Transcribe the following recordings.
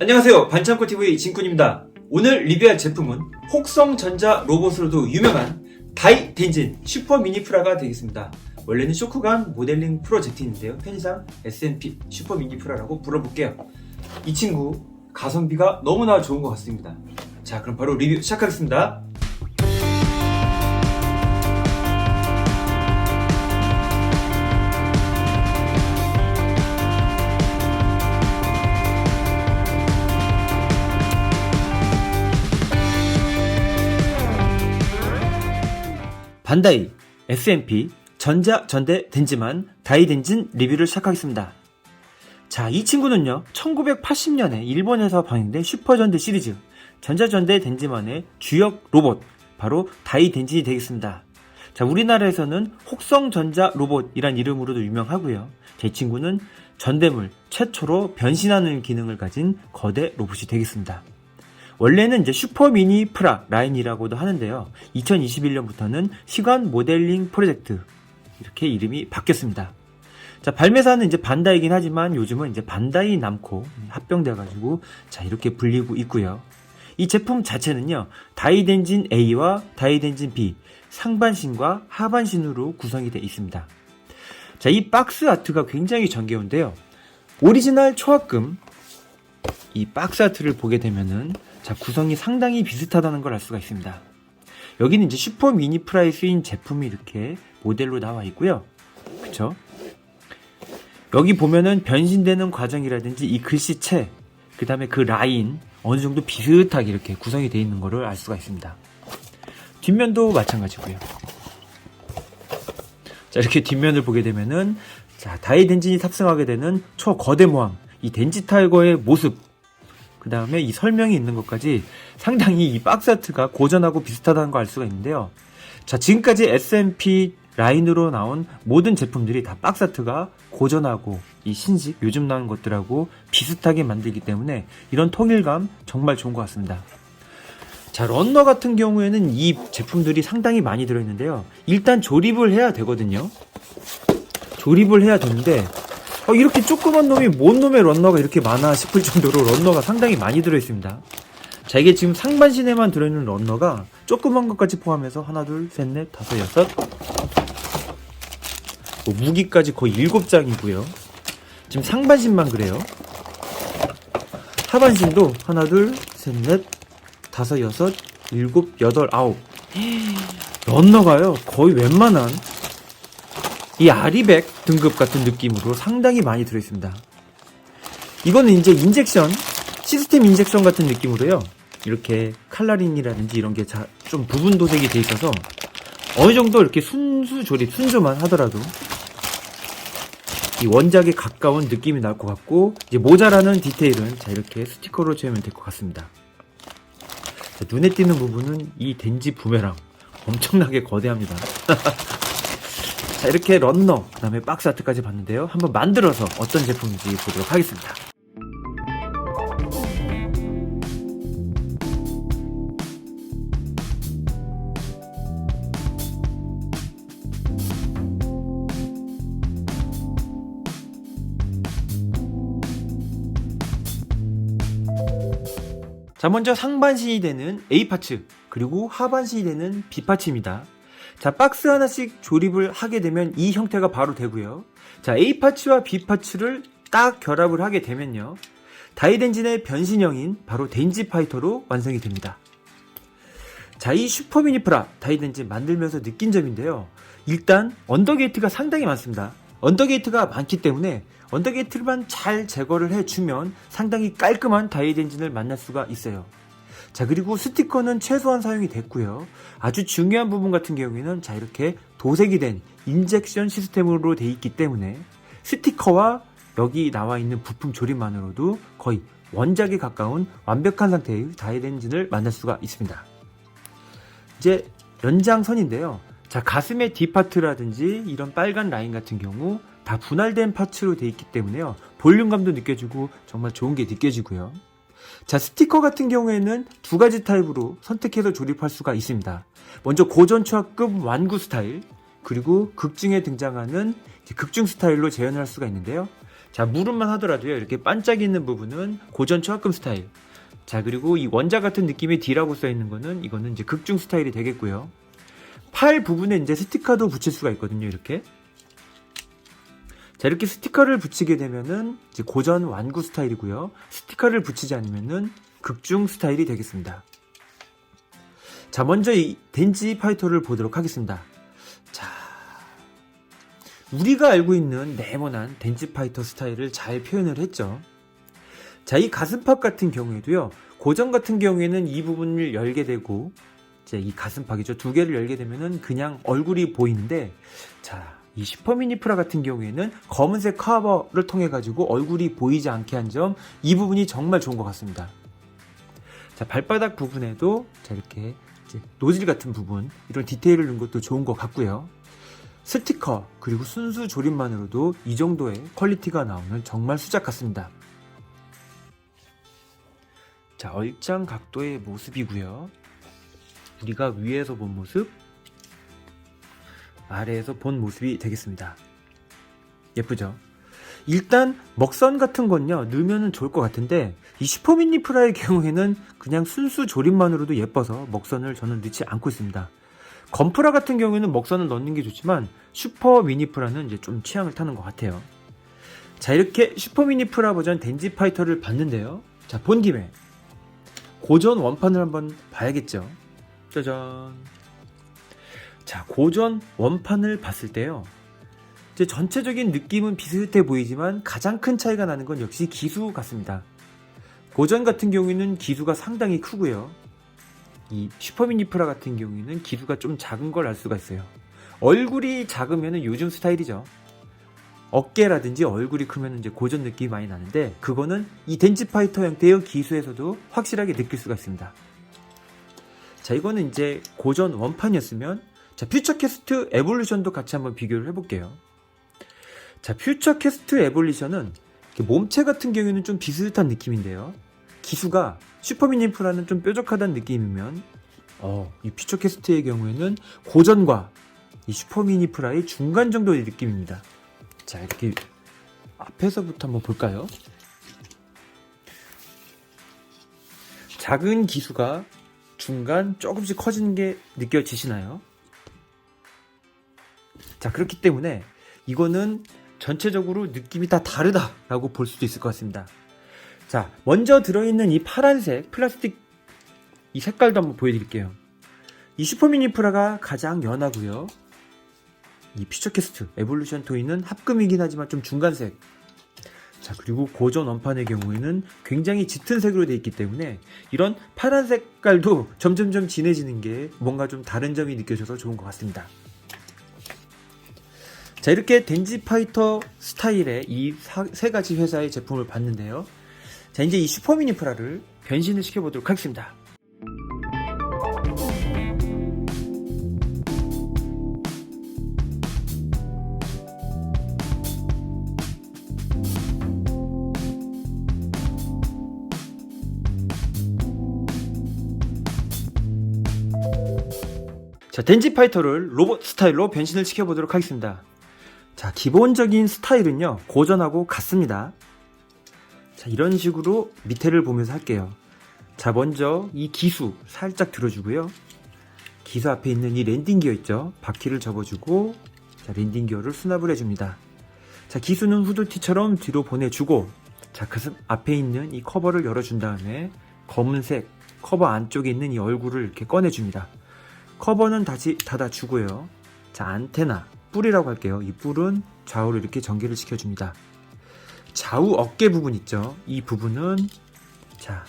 안녕하세요. 반창고TV 진쿤입니다. 오늘 리뷰할 제품은 혹성전자 로봇으로도 유명한 다이 덴진 슈퍼 미니 프라가 되겠습니다. 원래는 쇼크감 모델링 프로젝트인데요. 편의상 S&P 슈퍼 미니 프라라고 불러볼게요. 이 친구 가성비가 너무나 좋은 것 같습니다. 자, 그럼 바로 리뷰 시작하겠습니다. 반다이, S&P, 전자, 전대, 덴지만, 다이덴진 리뷰를 시작하겠습니다. 자, 이 친구는요, 1980년에 일본에서 방영된 슈퍼전대 시리즈, 전자전대 덴지만의 주역 로봇, 바로 다이덴진이 되겠습니다. 자, 우리나라에서는 혹성전자 로봇이란 이름으로도 유명하고요. 자, 이 친구는 전대물 최초로 변신하는 기능을 가진 거대 로봇이 되겠습니다. 원래는 이제 슈퍼 미니 프라 라인이라고도 하는데요. 2021년부터는 시간 모델링 프로젝트 이렇게 이름이 바뀌었습니다. 자, 발매사는 이제 반다이긴 하지만 요즘은 이제 반다이 남코 합병돼 가지고 자, 이렇게 불리고 있고요. 이 제품 자체는요. 다이덴진 A와 다이덴진 B 상반신과 하반신으로 구성이 되어 있습니다. 자, 이 박스 아트가 굉장히 정겨운데요. 오리지널 초합금 이 박스 아트를 보게 되면은 자 구성이 상당히 비슷하다는 걸 알 수가 있습니다. 여기는 이제 슈퍼 미니 프라에 쓰인 제품이 이렇게 모델로 나와 있고요. 그쵸? 여기 보면은 변신되는 과정이라든지 이 글씨체, 그 다음에 그 라인, 어느 정도 비슷하게 이렇게 구성이 되어 있는 것을 알 수가 있습니다. 뒷면도 마찬가지고요. 자, 이렇게 뒷면을 보게 되면은, 자, 다이덴진이 탑승하게 되는 초거대 모함, 이 덴지 타이거의 모습, 그 다음에 이 설명이 있는 것까지 상당히 이 박스 아트가 고전하고 비슷하다는 걸 알 수가 있는데요. 자, 지금까지 S&P 라인으로 나온 모든 제품들이 다 박스 아트가 고전하고 이 신식, 요즘 나온 것들하고 비슷하게 만들기 때문에 이런 통일감 정말 좋은 것 같습니다. 자, 런너 같은 경우에는 이 제품들이 상당히 많이 들어있는데요. 일단 조립을 해야 되거든요. 조립을 해야 되는데, 어, 이렇게 조그만 놈이 뭔 놈의 런너가 이렇게 많아 싶을 정도로 런너가 상당히 많이 들어있습니다. 자, 이게 지금 상반신에만 들어있는 런너가 조그만 것까지 포함해서 하나, 둘, 셋, 넷, 다섯, 여섯. 뭐 무기까지 거의 일곱 장이고요. 지금 상반신만 그래요. 하반신도 하나, 둘, 셋, 넷, 다섯, 여섯, 일곱, 여덟, 아홉. 런너가요, 거의 웬만한 이 아리백 등급 같은 느낌으로 상당히 많이 들어있습니다. 이거는 이제 인젝션, 시스템 인젝션 같은 느낌으로요. 이렇게 칼라린이라든지 이런 게 좀 부분 도색이 돼 있어서 어느 정도 이렇게 순수 조립, 순조만 하더라도 이 원작에 가까운 느낌이 날 것 같고 이제 모자라는 디테일은 자 이렇게 스티커로 채우면 될 것 같습니다. 자, 눈에 띄는 부분은 이 덴지 부메랑 엄청나게 거대합니다. 자 이렇게 런너 그 다음에 박스 아트까지 봤는데요. 한번 만들어서 어떤 제품인지 보도록 하겠습니다. 자 먼저 상반신이 되는 A 파츠 그리고 하반신이 되는 B 파츠입니다 자, 박스 하나씩 조립을 하게 되면 이 형태가 바로 되고요. 자, A 파츠와 B 파츠를 딱 결합을 하게 되면요. 다이덴진의 변신형인 바로 덴지 파이터로 완성이 됩니다. 자, 이 슈퍼 미니 프라 다이덴진 만들면서 느낀 점인데요. 일단 언더게이트가 상당히 많습니다. 언더게이트가 많기 때문에 언더게이트만 잘 제거를 해주면 상당히 깔끔한 다이덴진을 만날 수가 있어요. 자, 그리고 스티커는 최소한 사용이 됐고요. 아주 중요한 부분 같은 경우에는 자, 이렇게 도색이 된 인젝션 시스템으로 돼 있기 때문에 스티커와 여기 나와 있는 부품 조립만으로도 거의 원작에 가까운 완벽한 상태의 다이덴진을 만날 수가 있습니다. 이제 연장선인데요. 자, 가슴의 뒷파트라든지 이런 빨간 라인 같은 경우 다 분할된 파츠로 돼 있기 때문에요. 볼륨감도 느껴지고 정말 좋은 게 느껴지고요. 자, 스티커 같은 경우에는 두 가지 타입으로 선택해서 조립할 수가 있습니다. 먼저 고전 초합급 완구 스타일, 그리고 극중에 등장하는 극중 스타일로 재현을 할 수가 있는데요. 자, 무릎만 하더라도요. 이렇게 반짝이는 부분은 고전 초합금 스타일. 자, 그리고 이 원자 같은 느낌의 D라고 써 있는 거는 이거는 이제 극중 스타일이 되겠고요. 팔 부분에 이제 스티커도 붙일 수가 있거든요. 이렇게. 자, 이렇게 스티커를 붙이게 되면은 이제 고전 완구 스타일이고요. 스티커를 붙이지 않으면은 극중 스타일이 되겠습니다. 자, 먼저 이 덴지 파이터를 보도록 하겠습니다. 자, 우리가 알고 있는 네모난 덴지 파이터 스타일을 잘 표현을 했죠. 자, 이 가슴팍 같은 경우에도요. 고전 같은 경우에는 이 부분을 열게 되고 이제 이 가슴팍이죠. 두 개를 열게 되면은 그냥 얼굴이 보이는데 자, 이 슈퍼 미니 프라 같은 경우에는 검은색 커버를 통해 가지고 얼굴이 보이지 않게 한 점 이 부분이 정말 좋은 것 같습니다. 자, 발바닥 부분에도 자, 이렇게 노즐 같은 부분 이런 디테일을 넣은 것도 좋은 것 같고요. 스티커 그리고 순수 조립만으로도 이 정도의 퀄리티가 나오는 정말 수작 같습니다. 자, 얼짱 각도의 모습이고요. 우리가 위에서 본 모습, 아래에서 본 모습이 되겠습니다. 예쁘죠? 일단 먹선 같은 건요 넣으면 좋을 것 같은데 이 슈퍼미니 프라의 경우에는 그냥 순수 조립만으로도 예뻐서 먹선을 저는 넣지 않고 있습니다. 건프라 같은 경우에는 먹선을 넣는 게 좋지만 슈퍼 미니 프라는 이제 좀 취향을 타는 것 같아요. 자 이렇게 슈퍼 미니 프라 버전 덴지 파이터를 봤는데요. 자 본 김에 고전 원판을 한번 봐야겠죠. 짜잔. 자 고전 원판을 봤을 때요. 이제 전체적인 느낌은 비슷해 보이지만 가장 큰 차이가 나는 건 역시 기수 같습니다. 고전 같은 경우에는 기수가 상당히 크고요. 이 슈퍼미니 프라 같은 경우에는 기수가 좀 작은 걸 알 수가 있어요. 얼굴이 작으면 요즘 스타일이죠. 어깨라든지 얼굴이 크면 이제 고전 느낌이 많이 나는데 그거는 이 덴지파이터 형태의 기수에서도 확실하게 느낄 수가 있습니다. 자 이거는 이제 고전 원판이었으면 자 퓨처캐스트 에볼루션도 같이 한번 비교를 해볼게요. 자, 퓨처캐스트 에볼리션은 몸체 같은 경우에는 좀 비슷한 느낌인데요. 기수가 슈퍼미니프라는 좀 뾰족하다는 느낌이면, 어, 이 퓨처캐스트의 경우에는 고전과 이 슈퍼미니프라의 중간 정도의 느낌입니다. 자, 이렇게 앞에서부터 한번 볼까요? 작은 기수가 중간 조금씩 커지는 게 느껴지시나요? 자, 그렇기 때문에 이거는 전체적으로 느낌이 다 다르다라고 볼 수도 있을 것 같습니다. 자, 먼저 들어있는 이 파란색 플라스틱 이 색깔도 한번 보여드릴게요. 이 슈퍼미니 프라가 가장 연하고요. 이 퓨처캐스트 에볼루션 토이는 합금이긴 하지만 좀 중간색. 자, 그리고 고전 원판의 경우에는 굉장히 짙은 색으로 되어 있기 때문에 이런 파란 색깔도 점점점 진해지는 게 뭔가 좀 다른 점이 느껴져서 좋은 것 같습니다. 자 이렇게 덴지 파이터 스타일의 이 세 가지 회사의 제품을 봤는데요. 자 이제 이 슈퍼미니 프라를 변신을 시켜보도록 하겠습니다. 자 덴지 파이터를 로봇 스타일로 변신을 시켜보도록 하겠습니다. 자, 기본적인 스타일은요, 고전하고 같습니다. 자, 이런 식으로 밑에를 보면서 할게요. 자, 먼저 이 기수 살짝 들어주고요. 기수 앞에 있는 이 랜딩 기어 있죠? 바퀴를 접어주고, 자, 랜딩 기어를 수납을 해줍니다. 자, 기수는 후드티처럼 뒤로 보내주고, 자, 가슴 앞에 있는 이 커버를 열어준 다음에 검은색 커버 안쪽에 있는 이 얼굴을 이렇게 꺼내줍니다. 커버는 다시 닫아주고요. 자, 안테나. 뿔이라고 할게요. 이 뿔은 좌우로 이렇게 전개를 시켜줍니다. 좌우 어깨 부분 있죠? 이 부분은 자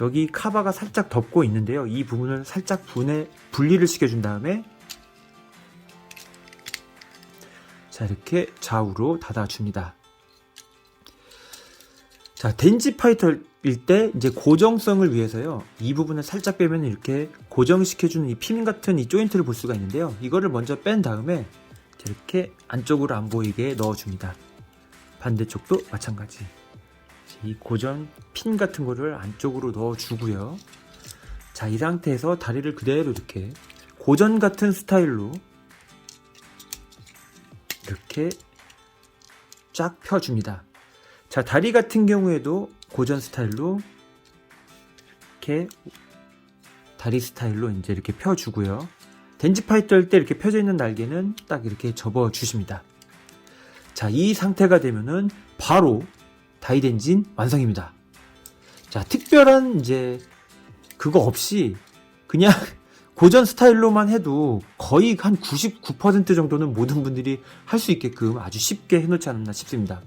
여기 카바가 살짝 덮고 있는데요. 이 부분을 살짝 분해 분리를 시켜준 다음에 자 이렇게 좌우로 닫아줍니다. 자 덴지 파이터일 때 이제 고정성을 위해서요. 이 부분을 살짝 빼면 이렇게 고정시켜주는 이 핀 같은 이 조인트를 볼 수가 있는데요. 이거를 먼저 뺀 다음에 이렇게 안쪽으로 안 보이게 넣어줍니다. 반대쪽도 마찬가지. 이 고정 핀 같은 거를 안쪽으로 넣어주고요. 자 이 상태에서 다리를 그대로 이렇게 고전 같은 스타일로 이렇게 쫙 펴줍니다. 자, 다리 같은 경우에도 고전 스타일로 이렇게 다리 스타일로 이제 이렇게 펴주고요. 덴지 파이터 할때 이렇게 펴져 있는 날개는 딱 이렇게 접어 주십니다. 자, 이 상태가 되면은 바로 다이덴진 완성입니다. 자, 특별한 이제 그거 없이 그냥 고전 스타일로만 해도 거의 한 99% 정도는 모든 분들이 할 수 있게끔 아주 쉽게 해놓지 않았나 싶습니다.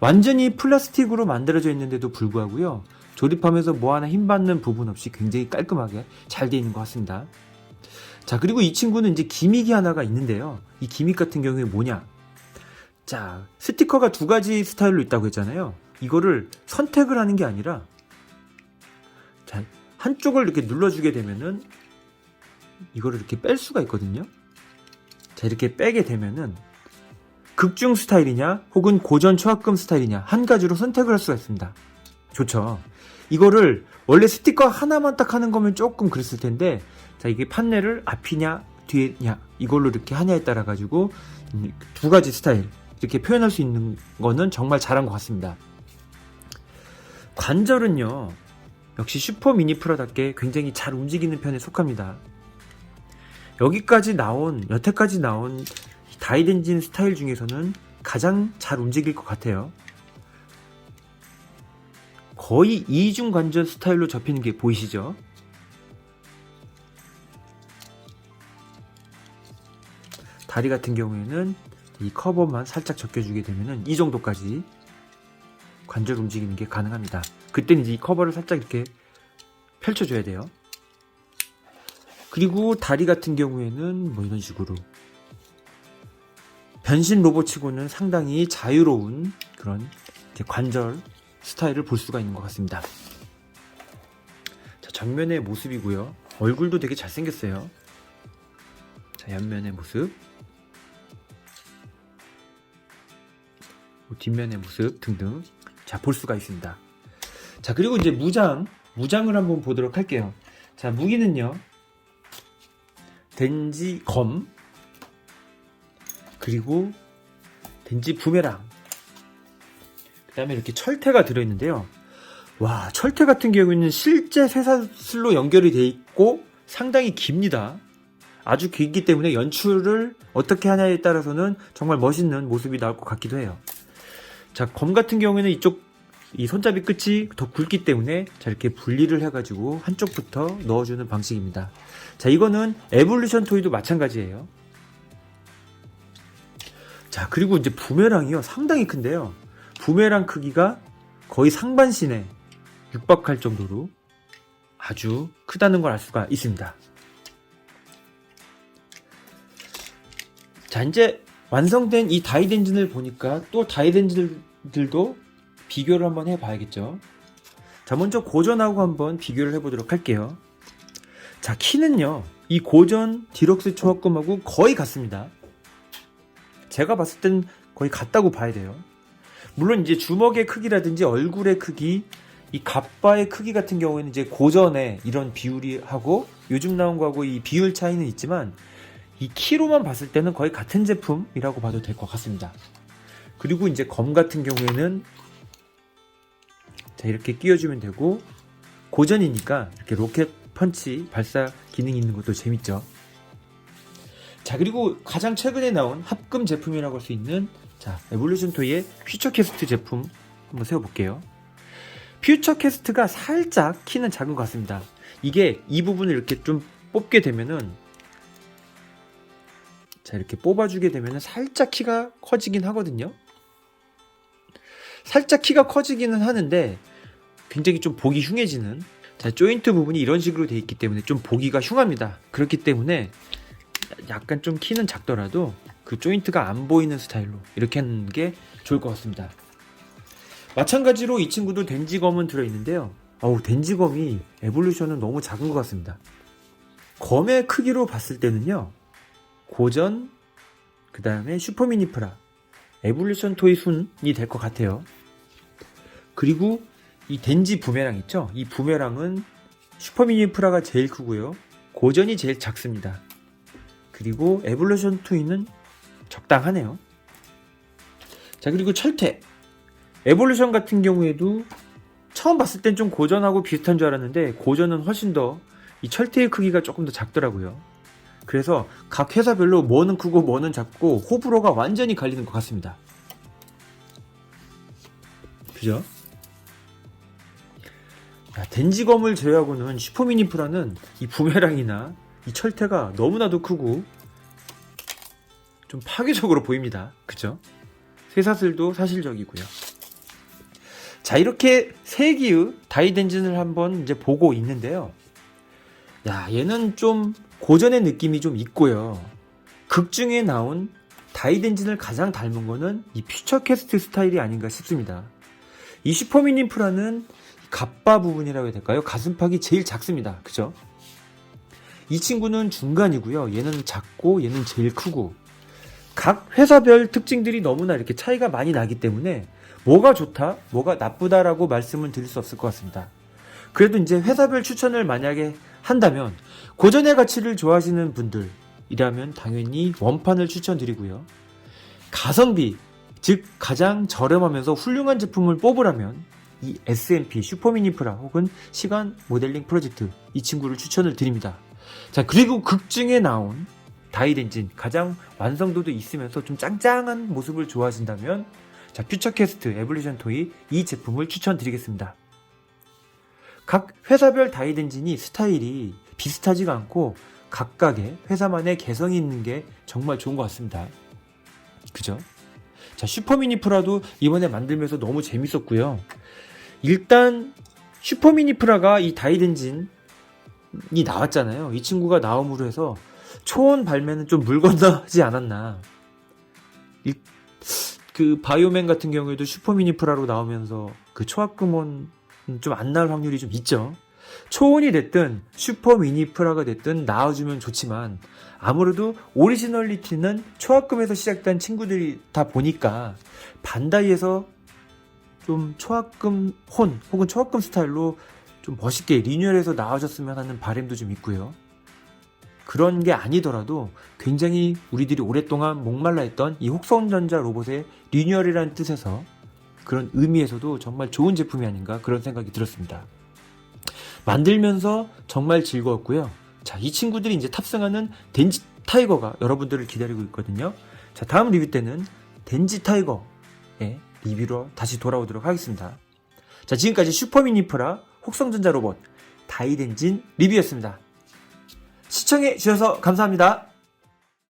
완전히 플라스틱으로 만들어져 있는데도 불구하고요. 조립하면서 뭐 하나 힘받는 부분 없이 굉장히 깔끔하게 잘 되어 있는 것 같습니다. 자, 그리고 이 친구는 이제 기믹이 하나가 있는데요. 이 기믹 같은 경우에 뭐냐? 자, 스티커가 두 가지 스타일로 있다고 했잖아요. 이거를 선택을 하는 게 아니라, 자, 한쪽을 이렇게 눌러주게 되면은, 이거를 이렇게 뺄 수가 있거든요. 자, 이렇게 빼게 되면은, 극중 스타일이냐, 혹은 고전 초합금 스타일이냐, 한 가지로 선택을 할 수가 있습니다. 좋죠. 이거를 원래 스티커 하나만 딱 하는 거면 조금 그랬을 텐데, 자, 이게 판넬을 앞이냐, 뒤에냐, 이걸로 이렇게 하냐에 따라 가지고, 음, 두 가지 스타일, 이렇게 표현할 수 있는 거는 정말 잘한 것 같습니다. 관절은요, 역시 슈퍼 미니 프로답게 굉장히 잘 움직이는 편에 속합니다. 여기까지 나온, 여태까지 나온 다이덴진 스타일 중에서는 가장 잘 움직일 것 같아요. 거의 이중 관절 스타일로 접히는 게 보이시죠? 다리 같은 경우에는 이 커버만 살짝 적혀주게 되면은 이 정도까지 관절 움직이는 게 가능합니다. 그때는 이제 이 커버를 살짝 이렇게 펼쳐줘야 돼요. 그리고 다리 같은 경우에는 뭐 이런 식으로 변신 로봇치고는 상당히 자유로운 그런 관절 스타일을 볼 수가 있는 것 같습니다. 자, 전면의 모습이고요. 얼굴도 되게 잘생겼어요. 자, 옆면의 모습. 뭐 뒷면의 모습 등등 자 볼 수가 있습니다. 자 그리고 이제 무장 무장을 한번 보도록 할게요. 자 무기는요 덴지 검 그리고 덴지 부메랑 그 다음에 이렇게 철퇴가 들어있는데요. 와 철퇴 같은 경우에는 실제 쇠사슬로 연결이 돼 있고 상당히 깁니다. 아주 길기 때문에 연출을 어떻게 하냐에 따라서는 정말 멋있는 모습이 나올 것 같기도 해요. 자, 검 같은 경우에는 이쪽 이 손잡이 끝이 더 굵기 때문에 자 이렇게 분리를 해가지고 한쪽부터 넣어주는 방식입니다. 자, 이거는 에볼루션 토이도 마찬가지예요. 자, 그리고 이제 부메랑이요 상당히 큰데요. 부메랑 크기가 거의 상반신에 육박할 정도로 아주 크다는 걸 알 수가 있습니다. 자, 이제 완성된 이 다이덴진을 보니까 또 다이덴진들도 비교를 한번 해봐야겠죠. 자, 먼저 고전하고 한번 비교를 해보도록 할게요. 자, 키는요, 이 고전 디럭스 초합금하고 거의 같습니다. 제가 봤을 땐 거의 같다고 봐야 돼요. 물론 이제 주먹의 크기라든지 얼굴의 크기, 이 갑바의 크기 같은 경우에는 이제 고전에 이런 비율이 하고 요즘 나온 거하고 이 비율 차이는 있지만 이 키로만 봤을 때는 거의 같은 제품이라고 봐도 될 것 같습니다. 그리고 이제 검 같은 경우에는 자 이렇게 끼워주면 되고 고전이니까 이렇게 로켓 펀치 발사 기능이 있는 것도 재밌죠. 자 그리고 가장 최근에 나온 합금 제품이라고 할 수 있는 자 에볼루션 토이의 퓨처 캐스트 제품 한번 세워볼게요. 퓨처 캐스트가 살짝 키는 작은 것 같습니다. 이게 이 부분을 이렇게 좀 뽑게 되면은 자 이렇게 뽑아주게 되면 살짝 키가 커지긴 하거든요. 살짝 키가 커지기는 하는데 굉장히 좀 보기 흉해지는 자 조인트 부분이 이런 식으로 돼 있기 때문에 좀 보기가 흉합니다. 그렇기 때문에 약간 좀 키는 작더라도 그 조인트가 안 보이는 스타일로 이렇게 하는 게 좋을 것 같습니다. 마찬가지로 이 친구도 덴지검은 들어있는데요. 어우 덴지검이 에볼루션은 너무 작은 것 같습니다. 검의 크기로 봤을 때는요. 고전, 그 다음에 슈퍼미니프라, 에볼루션 토이 순이 될 것 같아요. 그리고 이 덴지 부메랑 있죠? 이 부메랑은 슈퍼미니프라가 제일 크고요. 고전이 제일 작습니다. 그리고 에볼루션 토이는 적당하네요. 자, 그리고 철퇴. 에볼루션 같은 경우에도 처음 봤을 땐 좀 고전하고 비슷한 줄 알았는데 고전은 훨씬 더 이 철퇴의 크기가 조금 더 작더라고요. 그래서 각 회사별로 뭐는 크고 뭐는 작고 호불호가 완전히 갈리는 것 같습니다. 그죠? 야, 덴지 검을 제외하고는 슈퍼미니 프라는 이 부메랑이나 이 철퇴가 너무나도 크고 좀 파괴적으로 보입니다. 그죠? 쇠사슬도 사실적이고요. 자, 이렇게 세 기의 다이덴진을 한번 이제 보고 있는데요. 야, 얘는 좀 고전의 느낌이 좀 있고요. 극 중에 나온 다이덴진을 가장 닮은 거는 이 퓨처캐스트 스타일이 아닌가 싶습니다. 이 슈퍼미니 프라는 갑바 부분이라고 해야 될까요? 가슴팍이 제일 작습니다. 그죠? 이 친구는 중간이고요. 얘는 작고 얘는 제일 크고 각 회사별 특징들이 너무나 이렇게 차이가 많이 나기 때문에 뭐가 좋다, 뭐가 나쁘다라고 말씀을 드릴 수 없을 것 같습니다. 그래도 이제 회사별 추천을 만약에 한다면 고전의 가치를 좋아하시는 분들이라면 당연히 원판을 추천드리고요. 가성비, 즉 가장 저렴하면서 훌륭한 제품을 뽑으라면 이 S&P 슈퍼미니 프라 혹은 시간 모델링 프로젝트 이 친구를 추천을 드립니다. 자 그리고 극 중에 나온 다이덴진 가장 완성도도 있으면서 좀 짱짱한 모습을 좋아하신다면 자 퓨처캐스트 에볼루션 토이 이 제품을 추천드리겠습니다. 각 회사별 다이덴진이 스타일이 비슷하지가 않고 각각의 회사만의 개성이 있는 게 정말 좋은 것 같습니다. 그죠? 자, 슈퍼미니 프라도 이번에 만들면서 너무 재밌었고요. 일단 슈퍼미니 프라가 이 다이덴진 이 나왔잖아요. 이 친구가 나옴으로 해서 초원 발매는 좀 물 건너지 않았나. 이- 그 바이오맨 같은 경우에도 슈퍼미니 프라로 나오면서 그 초합금은 좀안 나올 확률이 좀 있죠. 초원이 됐든 슈퍼미니 프라가 됐든 나와주면 좋지만 아무래도 오리지널리티는 초합금에서 시작된 친구들이 다 보니까 반다이에서 좀 초합금 혼 혹은 초합금 스타일로 좀 멋있게 리뉴얼해서 나와줬으면 하는 바람도 좀 있고요. 그런 게 아니더라도 굉장히 우리들이 오랫동안 목말라 했던 이 혹성전자 로봇의 리뉴얼이라는 뜻에서 그런 의미에서도 정말 좋은 제품이 아닌가 그런 생각이 들었습니다. 만들면서 정말 즐거웠고요. 자, 이 친구들이 이제 탑승하는 덴지 타이거가 여러분들을 기다리고 있거든요. 자, 다음 리뷰 때는 덴지 타이거의 리뷰로 다시 돌아오도록 하겠습니다. 자, 지금까지 슈퍼미니프라 혹성전자 로봇 다이덴진 리뷰였습니다. 시청해 주셔서 감사합니다.